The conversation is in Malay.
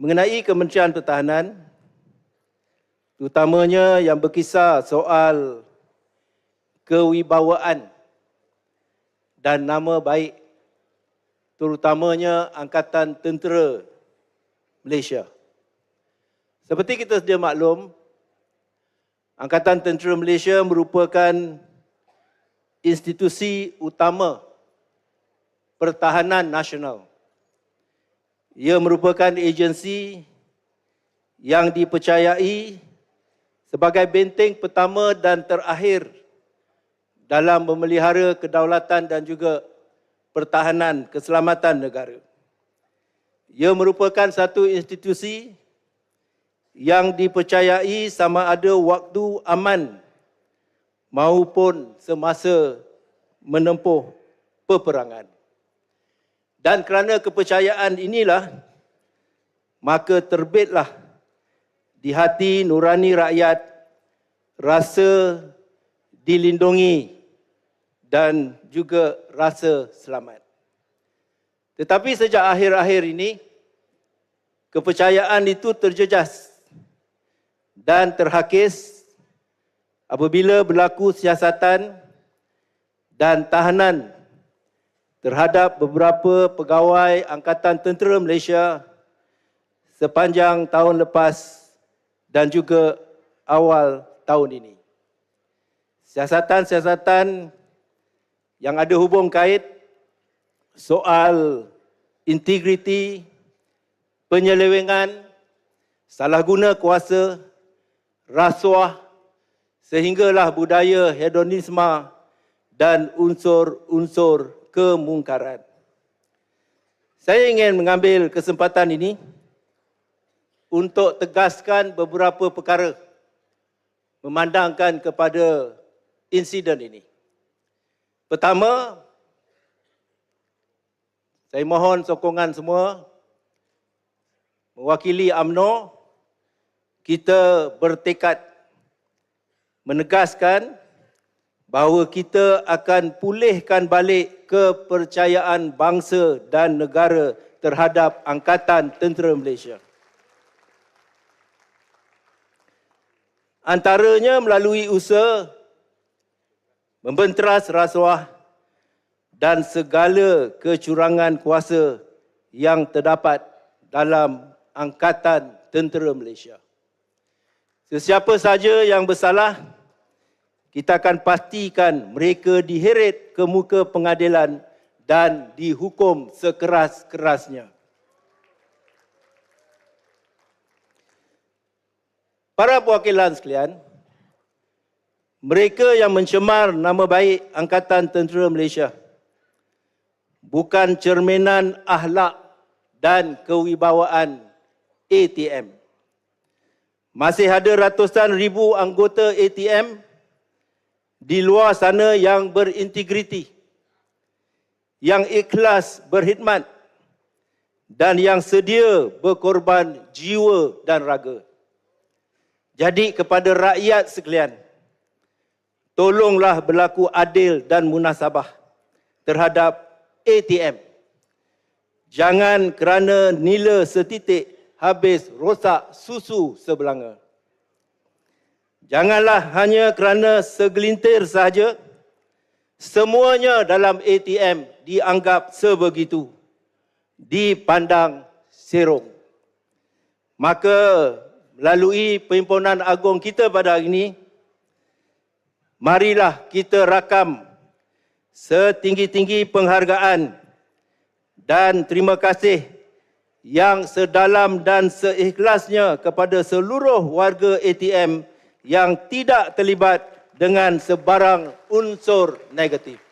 mengenai Kementerian Pertahanan, terutamanya yang berkisar soal kewibawaan dan nama baik terutamanya Angkatan Tentera Malaysia. Seperti kita sedia maklum, Angkatan Tentera Malaysia merupakan institusi utama pertahanan nasional. Ia merupakan agensi yang dipercayai sebagai benteng pertama dan terakhir dalam memelihara kedaulatan dan juga pertahanan keselamatan negara. Ia merupakan satu institusi yang dipercayai sama ada waktu aman maupun semasa menempuh peperangan. Dan kerana kepercayaan inilah, maka terbitlah di hati nurani rakyat rasa dilindungi dan juga rasa selamat. Tetapi sejak akhir-akhir ini, kepercayaan itu terjejas dan terhakis apabila berlaku siasatan dan tahanan terhadap beberapa pegawai Angkatan Tentera Malaysia sepanjang tahun lepas dan juga awal tahun ini. Siasatan-siasatan yang ada hubung kait soal integriti, penyelewengan, salah guna kuasa, rasuah, sehinggalah budaya hedonisme dan unsur-unsur kemungkaran. Saya ingin mengambil kesempatan ini untuk tegaskan beberapa perkara memandangkan kepada insiden ini. Pertama, saya mohon sokongan semua mewakili AMNO kita bertekad menegaskan bahawa kita akan pulihkan balik kepercayaan bangsa dan negara terhadap Angkatan Tentera Malaysia. Antaranya melalui usaha membenteras rasuah dan segala kecurangan kuasa yang terdapat dalam Angkatan Tentera Malaysia. Sesiapa saja yang bersalah, kita akan pastikan mereka diheret ke muka pengadilan dan dihukum sekeras-kerasnya. Para perwakilan sekalian, mereka yang mencemar nama baik Angkatan Tentera Malaysia bukan cerminan ahlak dan kewibawaan ATM. Masih ada ratusan ribu anggota ATM di luar sana yang berintegriti, yang ikhlas berkhidmat dan yang sedia berkorban jiwa dan raga. Jadi kepada rakyat sekalian, tolonglah berlaku adil dan munasabah terhadap ATM. Jangan kerana nila setitik habis rosak susu sebelanga. Janganlah hanya kerana segelintir sahaja semuanya dalam ATM dianggap sebegitu dipandang serong. Maka melalui perhimpunan agung kita pada hari ini marilah kita rakam setinggi-tinggi penghargaan dan terima kasih yang sedalam dan seikhlasnya kepada seluruh warga ATM yang tidak terlibat dengan sebarang unsur negatif.